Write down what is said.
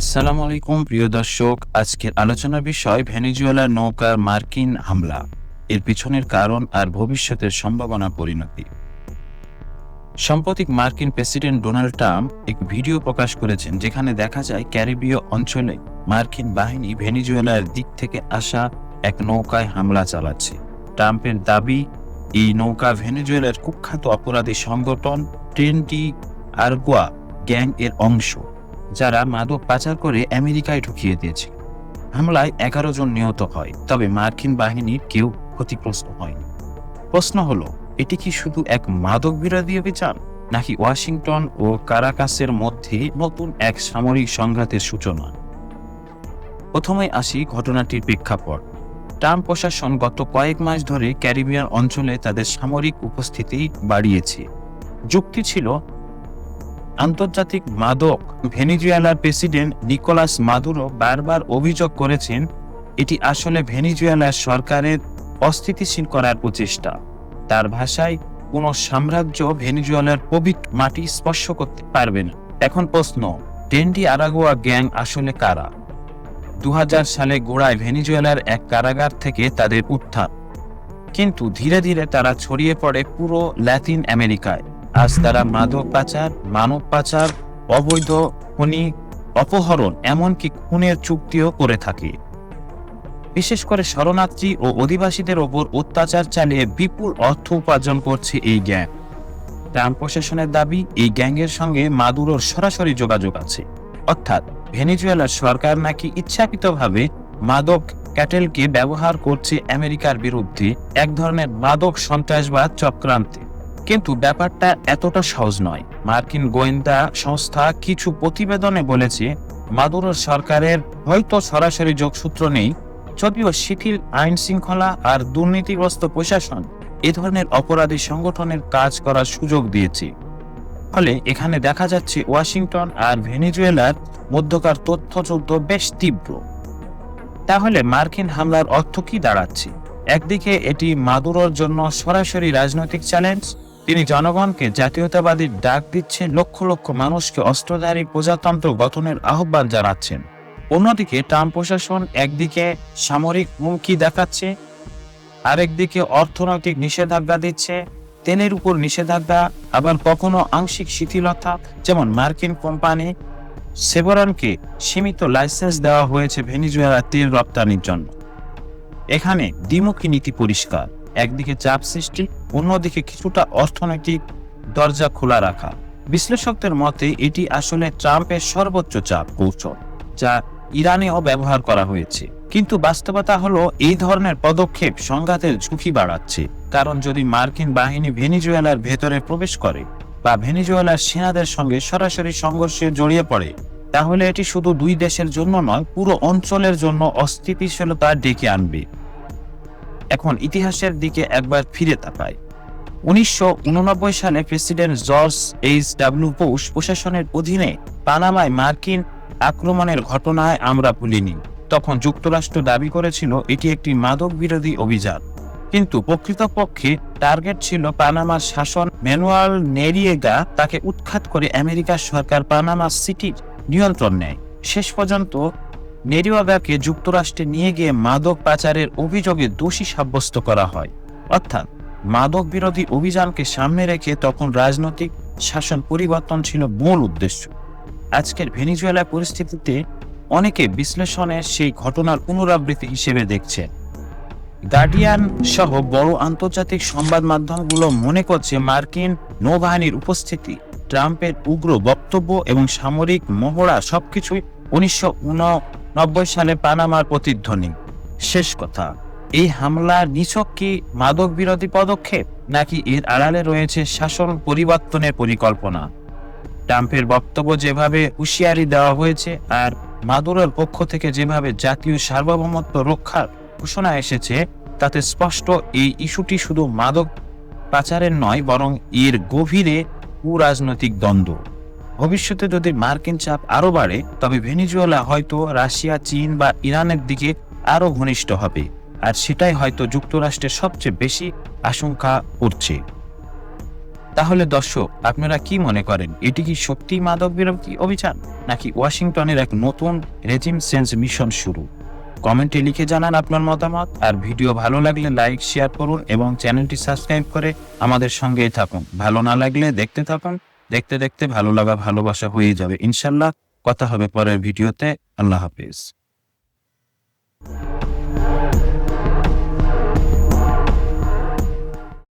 আসসালামু আলাইকুম, প্রিয় দর্শক। আজকের আলোচনার বিষয় ভেনেজুয়েলার নৌকার মার্কিন হামলা, এর পিছনের কারণ আর ভবিষ্যতের সম্ভাবনা পরিণতি। সাম্প্রতিক মার্কিন প্রেসিডেন্ট ডোনাল্ড ট্রাম্প এক ভিডিও প্রকাশ করেছেন, যেখানে দেখা যায় ক্যারিবীয় অঞ্চলে মার্কিন বাহিনী ভেনিজুয়েলার দিক থেকে আসা এক নৌকায় হামলা চালাচ্ছে। ট্রাম্পের দাবি, এই নৌকা ভেনেজুয়েলার কুখ্যাত অপরাধী সংগঠন টেনটি আরগোয়া গ্যাং এর অংশ। যারা মাদক পাচার করে আমেরিকায় ঢুকিয়ে দিয়েছে হামলায় এগারো জন নিহত হয়, তবে মার্কিন বাহিনীর কেউ ক্ষতিগ্রস্ত হয়নি। প্রশ্ন হলো, এটি কি শুধু এক মাদক বিরোধী অভিযান, নাকি ওয়াশিংটন ও কারাকাসের মধ্যে নতুন এক সামরিক সংঘাতের সূচনা? প্রথমে আসি ঘটনাটির প্রেক্ষাপট। ট্রাম্প প্রশাসন গত কয়েক মাস ধরে ক্যারিবিয়ান অঞ্চলে তাদের সামরিক উপস্থিতি বাড়িয়েছে। যুক্তি ছিল আন্তর্জাতিক মাদক ভেনিজুয়েলার প্রেসিডেন্ট নিকোলাস মাদুরো বারবার অভিযোগ করেছেন, এটি আসলে ভেনিজুয়েলার সরকারের অস্থিতিশীল করার প্রচেষ্টা। তার ভাষায়, কোনো সাম্রাজ্য ভেনিজুয়েলার পবিত্র মাটি স্পর্শ করতে পারবে না। এখন প্রশ্ন টেন্ডি আরাগোয়া গ্যাং আসলে কারা? দু হাজার সালে গোড়ায় ভেনিজুয়েলার এক কারাগার থেকে তাদের উত্থান কিন্তু ধীরে ধীরে তারা ছড়িয়ে পড়ে পুরো ল্যাতিন আমেরিকায়। আজ তারা মাদক পাচার, মানব পাচার, অবৈধ খনি, অপহরণ, এমনকি খুনের চুক্তিও করে থাকে। বিশেষ করে শরণার্থী ও অধিবাসীদের ওপর অত্যাচার চালিয়ে বিপুল অর্থ উপার্জন করছে এই গ্যাং। ট্রাম্প প্রশাসনের দাবি, এই গ্যাংয়ের সঙ্গে মাদুরোর সরাসরি যোগাযোগ আছে। অর্থাৎ ভেনেজুয়েলার সরকার নাকি ইচ্ছাকৃতভাবে মাদক ক্যাটেলকে ব্যবহার করছে আমেরিকার বিরুদ্ধে, এক ধরনের মাদক সন্ত্রাসবাদ চক্রান্তে। কিন্তু ব্যাপারটা এতটা সহজ নয়। মার্কিন গোয়েন্দা সংস্থা কিছু প্রতিবেদনে বলেছে মাদুরোর সরকারের হয়তো সরাসরি যোগসূত্র নেই, যদিও শিথিল আইন শৃঙ্খলা আর দুর্নীতিগ্রস্ত প্রশাসন এ ধরনের অপরাধী সংগঠনের কাজ করার সুযোগ দিয়েছে। ফলে এখানে দেখা যাচ্ছে ওয়াশিংটন আর ভেনিজুয়েলার মধ্যকার তথ্যযুদ্ধ বেশ তীব্র। তাহলে মার্কিন হামলার অর্থ কি দাঁড়াচ্ছে? একদিকে এটি মাদুরোর জন্য সরাসরি রাজনৈতিক চ্যালেঞ্জ তিনি জনগণকে জাতীয়তাবাদীর ডাক দিচ্ছেন লক্ষ লক্ষ মানুষকে অস্ত্রধারী প্রজাতন্ত্র গঠনের আহ্বান জানাচ্ছেন। অন্যদিকে ট্রাম্প প্রশাসন একদিকে সামরিক হুমকি দেখাচ্ছে, আরেকদিকে অর্থনৈতিক নিষেধাজ্ঞা দিচ্ছে। তেলের উপর নিষেধাজ্ঞা, আবার কখনো আংশিক শিথিলতা, যেমন মার্কিন কোম্পানি সেভরনকে সীমিত লাইসেন্স দেওয়া হয়েছে ভেনিজুয়েলা তেল রপ্তানির জন্য। এখানে দ্বিমুখী নীতি পরিষ্কার। একদিকে চাপ সৃষ্টি, অন্যদিকে কিছুটা অর্থনৈতিক দরজা খোলা রাখা। বিশ্লেষকদের মতে, এটি আসলে ট্রাম্পের সর্বোচ্চ চাপ কৌশল, যা ইরানেও ব্যবহার করা হয়েছে। কিন্তু বাস্তবতা হলো, এই ধরনের পদক্ষেপ সংঘাতের ঝুঁকি বাড়াচ্ছে। কারণ যদি মার্কিন বাহিনী ভেনিজুয়েলার ভেতরে প্রবেশ করে বা ভেনিজুয়েলার সেনাদের সঙ্গে সরাসরি সংঘর্ষে জড়িয়ে পড়ে, তাহলে এটি শুধু দুই দেশের জন্য নয়, পুরো অঞ্চলের জন্য অস্থিতিশীলতা ডেকে আনবে। এখন ইতিহাসের দিকে একবার ফিরে তাকায়। উনিশশো সালে president George H W Bush প্রশাসনের অধীনে পানামায় মার্কিন আক্রমণের ঘটনায় আমরা ভুলিনি। তখন যুক্তরাষ্ট্র দাবি করেছিল, এটি একটি মাদক বিরোধী অভিযান। কিন্তু প্রকৃতপক্ষে টার্গেট ছিল পানামার শাসন ম্যানুয়াল নেরিয়েগা তাকে উৎখাত করে আমেরিকার সরকার পানামা সিটির নিয়ন্ত্রণ নেয়। শেষ পর্যন্ত নেরিওয়াগাকে যুক্তরাষ্ট্রে নিয়ে গিয়ে মাদক পাচারের অভিযোগে দোষী সাব্যস্ত করা হয়। অর্থাৎ, মাদক বিরোধী অভিযানকে সামনে রেখে তখন রাজনৈতিক শাসন পরিবর্তন ছিল মূল উদ্দেশ্য। আজকের ভেনিজুয়েলা পরিস্থিতিতে অনেকে বিশ্লেষণের সেই ঘটনার পুনরাবৃত্তি হিসেবে দেখছেন গার্ডিয়ান সহ বড় আন্তর্জাতিক সংবাদ মাধ্যমগুলো মনে করছে মার্কিন নৌবাহিনীর উপস্থিতি, ট্রাম্পের উগ্র বক্তব্য এবং সামরিক মহড়া সবকিছুই উনিশশো সালে পানামার প্রতিধ্বনি। শেষ কথা, এই হামলার নিছক কি মাদক বিরোধী পদক্ষেপ, নাকি এর আড়ালে রয়েছে শাসন পরিবর্তনের পরিকল্পনা? ট্রাম্পের বক্তব্য যেভাবে হুঁশিয়ারি দেওয়া হয়েছে, আর মাদুরের পক্ষ থেকে যেভাবে জাতীয় সার্বভৌমত্ব রক্ষার ঘোষণা এসেছে, তাতে স্পষ্ট এই ইস্যুটি শুধু মাদক পাচারের নয়, বরং এর গভীরে কুরাজনৈতিক দ্বন্দ্ব। ভবিষ্যতে যদি মার্কিন চাপ আরও বাড়ে, তবে ভেনিজুয়েলা হয়তো রাশিয়া, চীন বা ইরানের দিকে আরও ঘনিষ্ঠ হবে। আর সেটাই হয়তো যুক্তরাষ্ট্রের সবচেয়ে বেশি আশঙ্কা করছে। তাহলে দর্শক, আপনারা কি মনে করেন? এটি কি সত্যি মাদক বিরোধী অভিযান, নাকি ওয়াশিংটনের এক নতুন রেজিম সেন্স মিশন শুরু? কমেন্টে লিখে জানান আপনার মতামত, আর ভিডিও ভালো লাগলে লাইক, শেয়ার করুন এবং চ্যানেলটি সাবস্ক্রাইব করে আমাদের সঙ্গেই থাকুন। ভালো না লাগলে দেখতে থাকুন। দেখতে দেখতে ভালো লাগা ভালোবাসা হয়ে যাবে। ইনশাল্লাহ কথা হবে পরের ভিডিওতে। আল্লাহ হাফিজ।